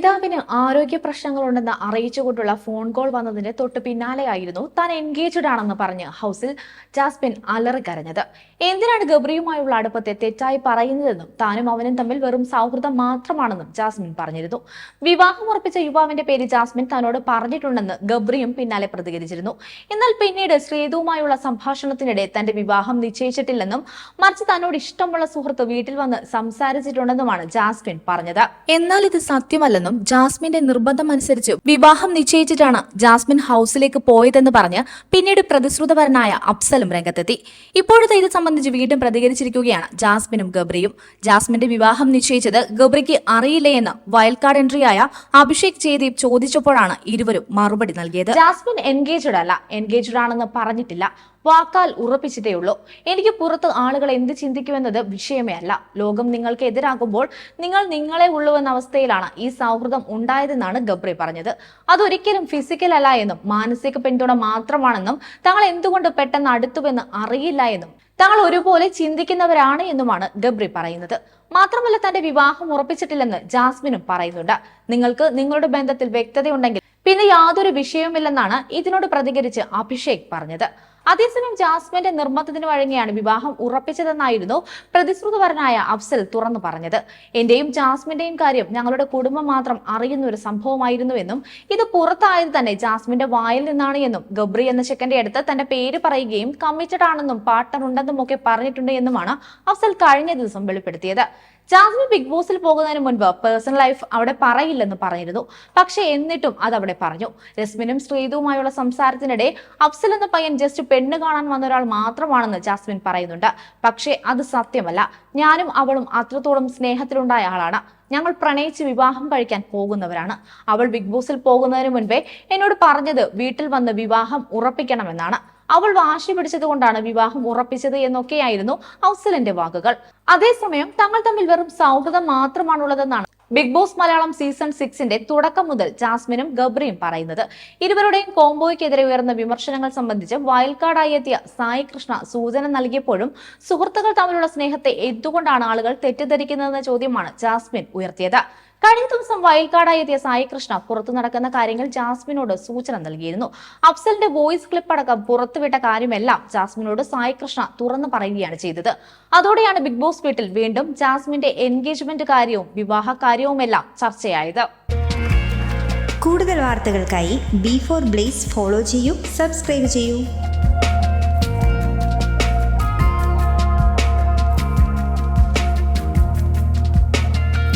പിതാവിന് ആരോഗ്യ പ്രശ്നങ്ങളുണ്ടെന്ന് അറിയിച്ചുകൊണ്ടുള്ള phone call വന്നതിന് തൊട്ട് പിന്നാലെയായിരുന്നു താൻ എൻഗേജ്ഡ് ആണെന്ന് പറഞ്ഞ് ഹൗസിൽ ജാസ്മിൻ അലറി കരഞ്ഞത് എന്തിനാണ് ഗബ്രിയുമായുള്ള അടുപ്പത്തെ തെറ്റായി പറയുന്നതെന്നും താനും അവനും തമ്മിൽ വെറും സൗഹൃദം മാത്രമാണെന്നും ജാസ്മിൻ പറഞ്ഞിരുന്നു. വിവാഹം ഉറപ്പിച്ച യുവാവിന്റെ പേര് ജാസ്മിൻ തന്നോട് പറഞ്ഞിട്ടുണ്ടെന്ന് ഗബ്രിയും പിന്നാലെ പ്രതികരിച്ചിരുന്നു. എന്നാൽ പിന്നീട് ശ്രീതുവുമായുള്ള സംഭാഷണത്തിനിടെ തന്റെ വിവാഹം നിശ്ചയിച്ചിട്ടില്ലെന്നും മറിച്ച് തന്നോട് ഇഷ്ടമുള്ള സുഹൃത്ത് വീട്ടിൽ വന്ന് സംസാരിച്ചിട്ടുണ്ടെന്നുമാണ് ജാസ്മിൻ പറഞ്ഞത്. എന്നാൽ ഇത് സത്യമല്ലെന്നും ജാസ്മിന്റെ നിർബന്ധമനുസരിച്ച് വിവാഹം നിശ്ചയിച്ചിട്ടാണ് ജാസ്മിൻ ഹൗസിലേക്ക് പോയതെന്ന് പറഞ്ഞ് പിന്നീട് പ്രതിശ്രുതപരനായ അഫ്സലും രംഗത്തെത്തി. ഇപ്പോഴത്തെ ഇത് സംബന്ധിച്ച് വീണ്ടും പ്രതികരിച്ചിരിക്കുകയാണ് ജാസ്മിനും ഗബ്രിയും. ജാസ്മിന്റെ വിവാഹം നിശ്ചയിച്ചത് ഗബ്രിക്ക് അറിയില്ലേ എന്ന് വയൽക്കാട് എൻട്രിയായ അഭിഷേക് ചേദീപ് ചോദിച്ചപ്പോഴാണ് ഇരുവരും മറുപടി നൽകിയത്. ജാസ്മിൻ എൻഗേജ്ഡ് അല്ല. എൻഗേജ്ഡ് ആണെന്ന് പറഞ്ഞിട്ടില്ല. വാക്കാൽ ഉറപ്പിച്ചതേയുള്ളൂ എനിക്ക് പുറത്ത് ആളുകൾ എന്ത് ചിന്തിക്കുമെന്നത് വിഷയമേ അല്ല. ലോകം നിങ്ങൾക്ക് എതിരാകുമ്പോൾ നിങ്ങൾ നിങ്ങളെ ഉള്ളുവെന്ന അവസ്ഥയിലാണ് ഈ സൗഹൃദം ഉണ്ടായതെന്നാണ് ഗബ്രി പറഞ്ഞത്. അതൊരിക്കലും ഫിസിക്കൽ അല്ല എന്നും മാനസിക പിന്തുണ മാത്രമാണെന്നും തങ്ങൾ എന്തുകൊണ്ട് പെട്ടെന്ന് അടുത്തുവെന്ന് അറിയില്ല എന്നും തങ്ങൾ ഒരുപോലെ ചിന്തിക്കുന്നവരാണ് എന്നുമാണ് ഗബ്രി പറയുന്നത്. മാത്രമല്ല തന്റെ വിവാഹം ഉറപ്പിച്ചിട്ടില്ലെന്ന് ജാസ്മിനും പറയുന്നുണ്ട്. നിങ്ങൾക്ക് നിങ്ങളുടെ ബന്ധത്തിൽ വ്യക്തതയുണ്ടെങ്കിൽ പിന്നെ യാതൊരു വിഷയവുമില്ലെന്നാണ് ഇതിനോട് പ്രതികരിച്ച് അഭിഷേക് പറഞ്ഞത്. അതേസമയം ജാസ്മിന്റെ നിർബന്ധത്തിന് വഴങ്ങിയാണ് വിവാഹം ഉറപ്പിച്ചതെന്നായിരുന്നു പ്രതിശ്രുതപരനായ അഫ്സൽ തുറന്നു പറഞ്ഞത്. എന്റെയും ജാസ്മിന്റെയും കാര്യം ഞങ്ങളുടെ കുടുംബം മാത്രം അറിയുന്ന ഒരു സംഭവമായിരുന്നുവെന്നും ഇത് പുറത്തായത് തന്നെ ജാസ്മിന്റെ വായിൽ നിന്നാണ് എന്നും ഗബ്രി എന്ന ചെക്കന്റെ അടുത്ത് തന്റെ പേര് പറയുകയും കമ്മിറ്റഡ് ആണെന്നും ഉണ്ടെന്നും ഒക്കെ പറഞ്ഞിട്ടുണ്ട് എന്നുമാണ് അഫ്സൽ കഴിഞ്ഞ ദിവസം വെളിപ്പെടുത്തിയത്. ജാസ്മിൻ ബിഗ് ബോസിൽ പോകുന്നതിന് മുൻപ് പേഴ്സണൽ ലൈഫ് അവിടെ പറയില്ലെന്ന് പറഞ്ഞിരുന്നു. പക്ഷേ എന്നിട്ടും അത് അവിടെ പറഞ്ഞു. രസ്മിനും ശ്രീതുവുമായുള്ള സംസാരത്തിനിടെ അഫ്സൽ എന്ന പയ്യൻ ജസ്റ്റ് പെണ്ണ് കാണാൻ വന്ന ഒരാൾ മാത്രമാണെന്ന് ജാസ്മിൻ പറയുന്നുണ്ട്. പക്ഷേ അത് സത്യമല്ല. ഞാനും അവളും അത്രത്തോളം സ്നേഹത്തിലുണ്ടായ ആളാണ്. ഞങ്ങൾ പ്രണയിച്ച് വിവാഹം കഴിക്കാൻ പോകുന്നവരാണ്. അവൾ ബിഗ് ബോസിൽ പോകുന്നതിന് മുൻപേ എന്നോട് പറഞ്ഞത് വീട്ടിൽ വന്ന് വിവാഹം ഉറപ്പിക്കണമെന്നാണ്. അവൾ വാശി പിടിച്ചതുകൊണ്ടാണ് വിവാഹം ഉറപ്പിച്ചത് എന്നൊക്കെയായിരുന്നു ഔസലിന്റെ വാക്കുകൾ. അതേസമയം തങ്ങൾ തമ്മിൽ വെറും സൗഹൃദം മാത്രമാണുള്ളതെന്നാണ് ബിഗ് ബോസ് മലയാളം സീസൺ സിക്സിന്റെ തുടക്കം മുതൽ ജാസ്മിനും ഗബ്രിയും പറയുന്നത്. ഇരുവരുടെയും കോംബോയ്ക്കെതിരെ ഉയർന്ന വിമർശനങ്ങൾ സംബന്ധിച്ച് വയൽക്കാടായി എത്തിയ സായി കൃഷ്ണ സൂചന നൽകിയപ്പോഴും സുഹൃത്തുക്കൾ തമ്മിലുള്ള സ്നേഹത്തെ എന്തുകൊണ്ടാണ് ആളുകൾ തെറ്റിദ്ധരിക്കുന്നതെന്ന ചോദ്യമാണ് ജാസ്മിൻ ഉയർത്തിയത്. കഴിഞ്ഞ ദിവസം വയൽക്കാടായി എത്തിയ സായി കൃഷ്ണ പുറത്തു നടക്കുന്ന കാര്യങ്ങൾ ജാസ്മിനോട് സൂചന നൽകിയിരുന്നു. അഫ്സലിന്റെ വോയിസ് ക്ലിപ്പ് അടക്കം പുറത്തുവിട്ട കാര്യമെല്ലാം ജാസ്മിനോട് സായി കൃഷ്ണ തുറന്നു പറയുകയാണ് ചെയ്തത്. അതോടെയാണ് ബിഗ് ബോസ് വീട്ടിൽ വീണ്ടും ജാസ്മിന്റെ എൻഗേജ്മെന്റ് കാര്യവും വിവാഹ കാര്യവുമെല്ലാം ചർച്ചയായത്. കൂടുതൽ വാർത്തകൾക്കായി ബി ഫോർ ബ്ലേസ് ഫോളോ ചെയ്യൂ സബ്സ്ക്രൈബ് ചെയ്യൂ.